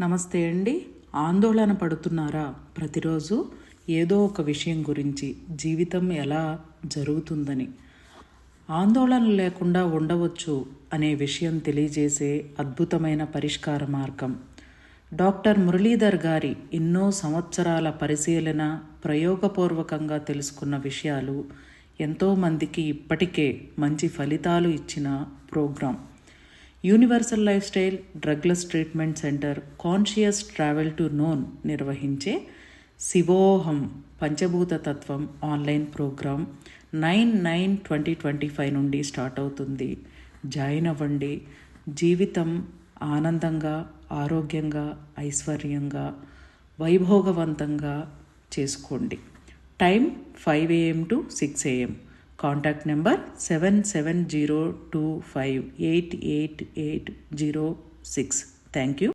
నమస్తే అండి. ఆందోళన పడుతున్నారా? ప్రతిరోజు ఏదో ఒక విషయం గురించి జీవితం ఎలా జరుగుతుందని. ఆందోళన లేకుండా ఉండవచ్చు అనే విషయం తెలియజేసే అద్భుతమైన పరిష్కార మార్గం. డాక్టర్ మురళీధర్ గారి ఎన్నో సంవత్సరాల పరిశీలన ప్రయోగపూర్వకంగా తెలుసుకున్న విషయాలు ఎంతోమందికి ఇప్పటికే మంచి ఫలితాలు ఇచ్చిన programme. Universal life style drugless treatment centre conscious travel to known నిర్వహించే శివోహం పంచభూత తత్వం online programme nine nine twenty twenty five నుండి స్టార్ట్ అవుతుంది. జాయిన్ అవ్వండి. జీవితం ఆనందంగా ఆరోగ్యంగా ఐశ్వర్యంగా వైభోగవంతంగా చేసుకోండి. Time five AM to six AM. Contact number seven seven zero two five eight eight eight zero six. Thank you.